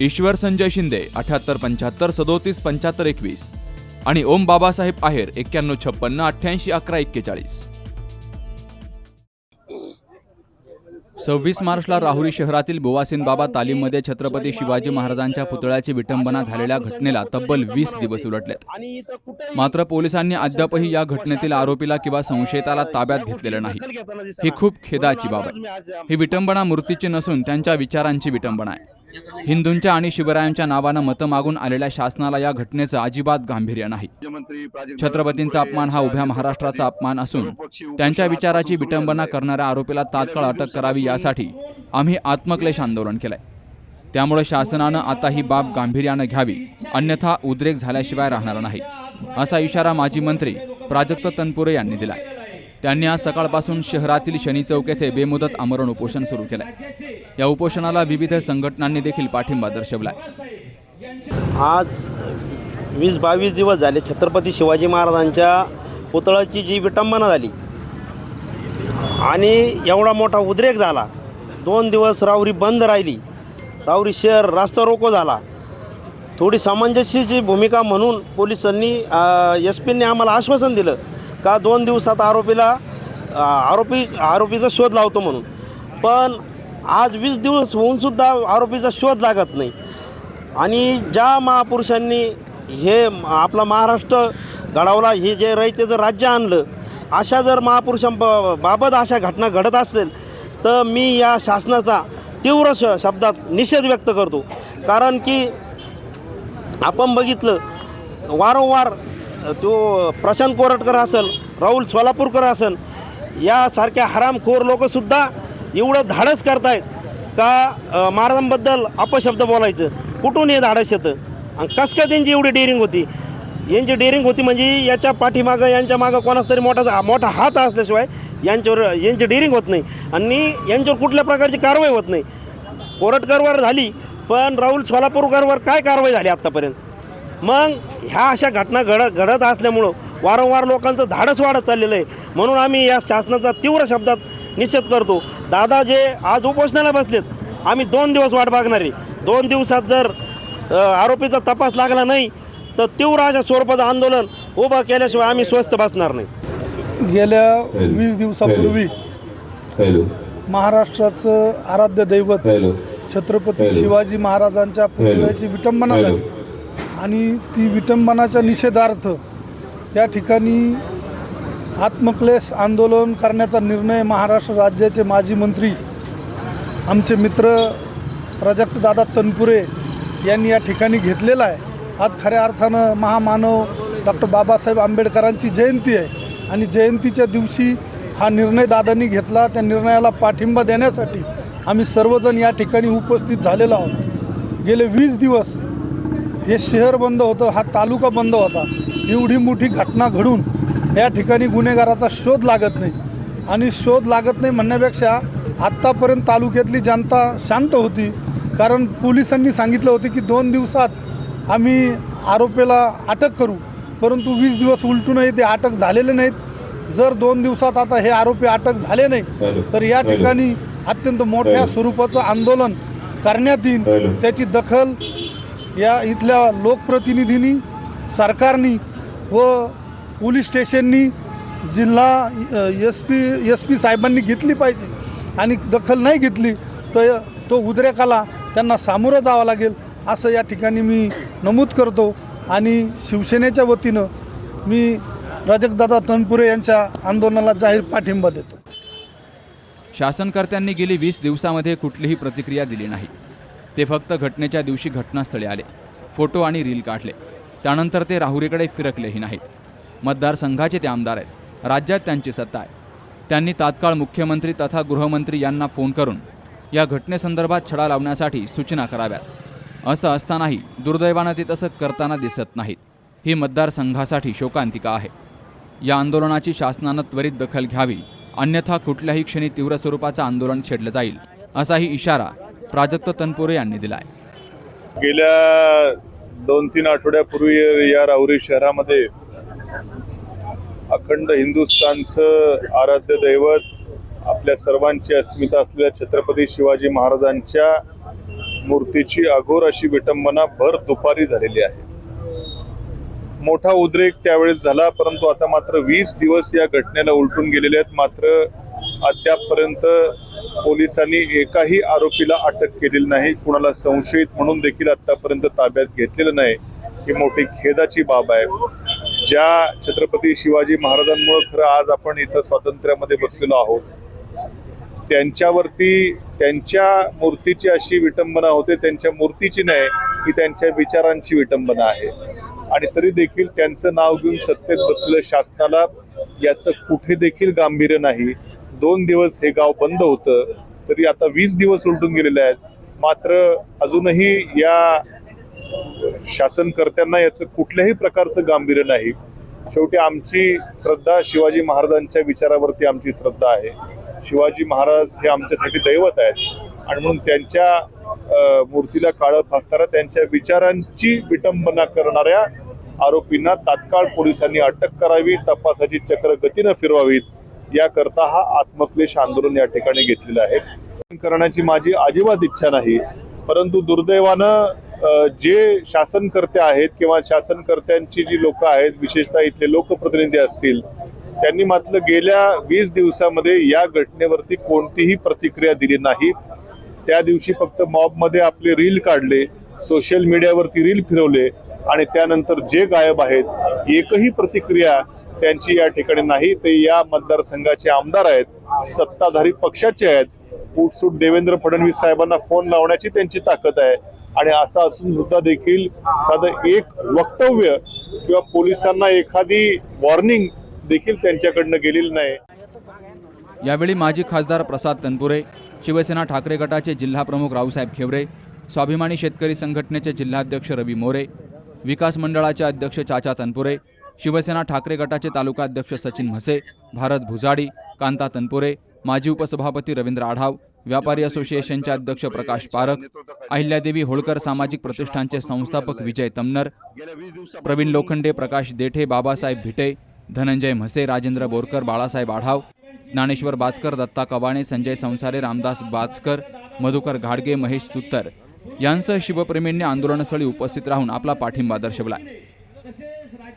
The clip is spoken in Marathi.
ईश्वर संजय शिंदे अठ्याहत्तर पंच्याहत्तर सदोतीस पंच्याहत्तर एकवीस. आणि ओम बाबासाहेब आहेर एक्क्याण्णव छप्पन्न अठ्ठ्याऐंशी अकरा एक्केचाळीस. सव्वीस मार्चला राहुरी शहरातील बोवासीन बाबा तालीममध्ये छत्रपती शिवाजी महाराजांच्या पुतळ्याची विटंबना झालेल्या घटनेला तब्बल वीस दिवस उलटलेत. मात्र पोलिसांनी अद्यापही या घटनेतील आरोपीला किंवा संशयिताला ताब्यात घेतलेलं नाही. ही खूप खेदाची बाब आहे. ही विटंबना मूर्तीची नसून त्यांच्या विचारांची विटंबना आहे. हिंदूंच्या आणि शिवरायांच्या नावानं मतं मागून आलेल्या शासनाला या घटनेचं अजिबात गांभीर्य नाही. छत्रपतींचा अपमान हा उभ्या महाराष्ट्राचा अपमान असून त्यांच्या विचाराची विटंबना करणाऱ्या आरोपीला तात्काळ अटक करावी यासाठी आम्ही आत्मक्लेश आंदोलन केलंय. त्यामुळे शासनानं आता ही बाब गांभीर्यानं घ्यावी अन्यथा उद्रेक झाल्याशिवाय राहणार नाही असा इशारा माजी मंत्री प्राजक्त तनपुरे यांनी दिलाय. त्यांनी आज सकाळपासून शहरातील शनी चौक येथे बेमुदत आमरण उपोषण सुरू केलं या उपोषणाला विविध संघटनांनी देखील पाठिंबा दर्शवला आज वीस बावीस दिवस झाले छत्रपती शिवाजी महाराजांच्या पुतळ्याची जी विटंबना झाली आणि एवढा मोठा उद्रेक झाला. दोन दिवस रावरी बंद राहिली. रावरी शहर रास्ता रोको झाला. थोडी सामंजस्याची भूमिका म्हणून पोलिसांनी एस पीने आम्हाला आश्वासन दिलं. का दोन दिवसात आरोपीला आरोपी आरोपीचा शोध लावतो म्हणून. पण आज वीस दिवस होऊनसुद्धा आरोपीचा शोध लागत नाही. आणि ज्या महापुरुषांनी हे आपला महाराष्ट्र घडवला हे जे रयतेचं राज्य आणलं अशा जर महापुरुषांबाबत अशा घटना घडत असेल तर मी या शासनाचा तीव्र श शब्दात निषेध व्यक्त करतो. कारण की आपण बघितलं वारंवार तो प्रशांत कोरटकर असेल राहुल सोलापूरकर असेल यासारख्या हरामखोर लोकंसुद्धा एवढं धाडस करतायत का महाराजांबद्दल अपशब्द बोलायचं? कुठून हे धाडस येतं? आणि कसं काय त्यांची एवढी डेअरिंग होती? यांची डेअरिंग होती म्हणजे याच्या पाठीमागं यांच्या मागं कोणाचा तरी मोठा मोठा हात असल्याशिवाय यांच्यावर यांची डेअरिंग होत नाही. आणि यांच्यावर कुठल्या प्रकारची कारवाई होत नाही. कोरटकरवर झाली पण राहुल सोलापूरकरवर काय कारवाई झाली आत्तापर्यंत? मग ह्या अशा घटना घडत घडत असल्यामुळं वारंवार लोकांचं धाडस वाढत चाललेलं आहे. म्हणून आम्ही या शासनाचा तीव्र शब्दात निषेध करतो. दादा जे आज उपोषणाला बसलेत आम्ही दोन दिवस वाट बघणार आहे. दोन दिवसात जर आरोपीचा तपास लागला नाही तर तीव्र अशा स्वरूपाचं आंदोलन उभं केल्याशिवाय आम्ही स्वस्थ बसणार नाही. गेल्या वीस दिवसापूर्वी हॅलो. महाराष्ट्राचं आराध्य दैवत हॅलो. छत्रपती शिवाजी महाराजांच्या पुतळ्याची विटंबना झाली. आणि ती विटंबनाच्या निषेधार्थ या ठिकाणी आत्मक्लेश आंदोलन करण्याचा निर्णय महाराष्ट्र राज्याचे माजी मंत्री आमचे मित्र प्राजक्तदादा तनपुरे यांनी या ठिकाणी घेतलेला आहे. आज खऱ्या अर्थानं महामानव डॉक्टर बाबासाहेब आंबेडकरांची जयंती आहे आणि जयंतीच्या दिवशी हा निर्णय दादांनी घेतला. त्या निर्णयाला पाठिंबा देण्यासाठी आम्ही सर्वजण या ठिकाणी उपस्थित झालेलो आहोत. गेले वीस दिवस हे शहर बंद होतं हा तालुका बंद होता. एवढी मोठी घटना घडून या ठिकाणी गुन्हेगाराचा शोध लागत नाही. आणि शोध लागत नाही म्हणण्यापेक्षा आत्तापर्यंत तालुक्यातली जनता शांत होती. कारण पोलिसांनी सांगितलं होतं की दोन दिवसात आम्ही आरोपीला अटक करू. परंतु वीस दिवस उलटूनही ते अटक झालेले नाहीत. जर दोन दिवसात आता हे आरोपी अटक झाले नाही तर या ठिकाणी अत्यंत मोठ्या स्वरूपाचं आंदोलन करण्यात येईल. त्याची दखल या इथल्या लोकप्रतिनिधींनी सरकारनी व पोलीस स्टेशननी जिल्हा एस पी एस पी साहेबांनी घेतली पाहिजे आणि दखल नाही घेतली तर तो उद्रेकाला त्यांना सामोरं जावं लागेल असं या ठिकाणी मी नमूद करतो. आणि शिवसेनेच्या वतीनं मी राजकदादा तनपुरे यांच्या आंदोलनाला जाहीर पाठिंबा देतो. शासनकर्त्यांनी गेली वीस दिवसामध्ये कुठलीही प्रतिक्रिया दिली नाही. ते फक्त घटनेच्या दिवशी घटनास्थळी आले. फोटो आणि रील काढले. त्यानंतर ते राहुरीकडे फिरकलेही नाहीत. मतदारसंघाचे ते आमदार आहेत. राज्यात त्यांची सत्ता आहे. त्यांनी तात्काळ मुख्यमंत्री तथा गृहमंत्री यांना फोन करून या घटनेसंदर्भात छडा लावण्यासाठी सूचना कराव्यात. असं असतानाही दुर्दैवानं ते तसं करताना दिसत नाहीत. ही मतदारसंघासाठी शोकांतिका आहे. या आंदोलनाची शासनानं त्वरित दखल घ्यावी अन्यथा कुठल्याही क्षणी तीव्र स्वरूपाचं आंदोलन छेडलं जाईल. असाही इशारा प्राजक्त तनपुरे यांनी दिला आहे गेल्या दोन तीन आठवड्यापूर्वी या राहुरी शहरामध्ये अखंड हिंदुस्थानचं आराध्य दैवत आपल्या सर्वांची अस्मिता असलेल्या छत्रपती शिवाजी महाराजांच्या मूर्तीची अघोर अशी विटंबना भर दुपारी झालेली आहे. मोठा उद्रेक त्यावेळेस झाला परंतु आता मात्र वीस दिवस या घटनेला उलटून गेलेले आहेत. मात्र अद्यापपर्यंत पोलिसांनी एकाही आरोपीला अटक केलेली नाही. कुणाला संशयित म्हणून देखील आतापर्यंत ताब्यात घेतलेलं नाही. ही मोठी खेदाची बाब आहे. ज्या छत्रपती शिवाजी महाराजांमुळे खरं आज आपण इथं स्वातंत्र्यामध्ये बसलेलो आहोत त्यांच्यावरती त्यांच्या मूर्तीची अशी विटंबना होते त्यांच्या मूर्तीची नाही ही त्यांच्या विचारांची विटंबना आहे. आणि तरी देखील त्यांचं नाव घेऊन सत्तेत बसलेलं शासनाला याचं कुठे देखील गांभीर्य नाही. दोन दिवस हे गाव बंद होतं तरी आता वीस दिवस उलटून गेलेले आहेत. मात्र अजूनही या शासनकर्त्यांना याचं कुठल्याही प्रकारचं गांभीर्य नाही. शेवटी आमची श्रद्धा शिवाजी महाराजांच्या विचारावरती आमची श्रद्धा आहे. शिवाजी महाराज हे आमच्यासाठी दैवत आहेत. आणि म्हणून त्यांच्या मूर्तीला काळं फासणाऱ्या त्यांच्या विचारांची विटंबना करणाऱ्या आरोपींना तात्काळ पोलिसांनी अटक करावी तपासाची चक्र गतीनं फिरवावीत याकरता हा आत्मक्लेश आंदोलन या ठिकाणी घेतलेलं आहे. करण्याची माझी अजिबात इच्छा नाही परंतु दुर्दैवानं जे शासनकर्ते आहेत किंवा शासनकर्त्यांची जी लोक आहेत विशेषतः इथले लोकप्रतिनिधी असतील त्यांनी मात्र गेल्या वीस दिवसामध्ये या घटनेवरती कोणतीही प्रतिक्रिया दिली नाही. त्या दिवशी फक्त मॉबमध्ये आपले रील काढले सोशल मीडियावरती रील फिरवले आणि त्यानंतर जे गायब आहेत एकही प्रतिक्रिया त्यांची या ठिकाणी नाही ते या मतदारसंघाचे आमदार आहेत सत्ताधारी पक्षाचे आहेत. उठसूट देवेंद्र फडणवीस साहेबांना फोन लावण्याची त्यांची ताकद आहे. आणि असं असून सुद्धा देखील साधं एक वक्तव्य किंवा पोलिसांना एखादी वॉर्निंग देखील त्यांच्याकडनं गेलेली नाही. यावेळी माजी खासदार प्रसाद तनपुरे शिवसेना ठाकरे गटाचे जिल्हाप्रमुख रावसाहेब खेवरे स्वाभिमानी शेतकरी संघटनेचे जिल्हाध्यक्ष रवी मोरे विकास मंडळाचे अध्यक्ष चाचा तनपुरे शिवसेना ठाकरे गटाचे तालुका अध्यक्ष सचिन म्हसे भारत भुजाडी कांता तनपुरे माजी उपसभापती रवींद्र आढाव व्यापारी असोसिएशनचे अध्यक्ष प्रकाश पारख अहिल्यादेवी होळकर सामाजिक प्रतिष्ठानचे संस्थापक विजय तमनर प्रवीण लोखंडे प्रकाश देठे बाबासाहेब भिटे धनंजय म्हसे राजेंद्र बोरकर बाळासाहेब आढाव ज्ञानेश्वर बाचकर दत्ता कवाणे संजय संसारे रामदास बाचकर मधुकर घाडगे महेश सुत्तर. यांसह शिवप्रेमींनी आंदोलनस्थळी उपस्थित राहून आपला पाठिंबा दर्शवला.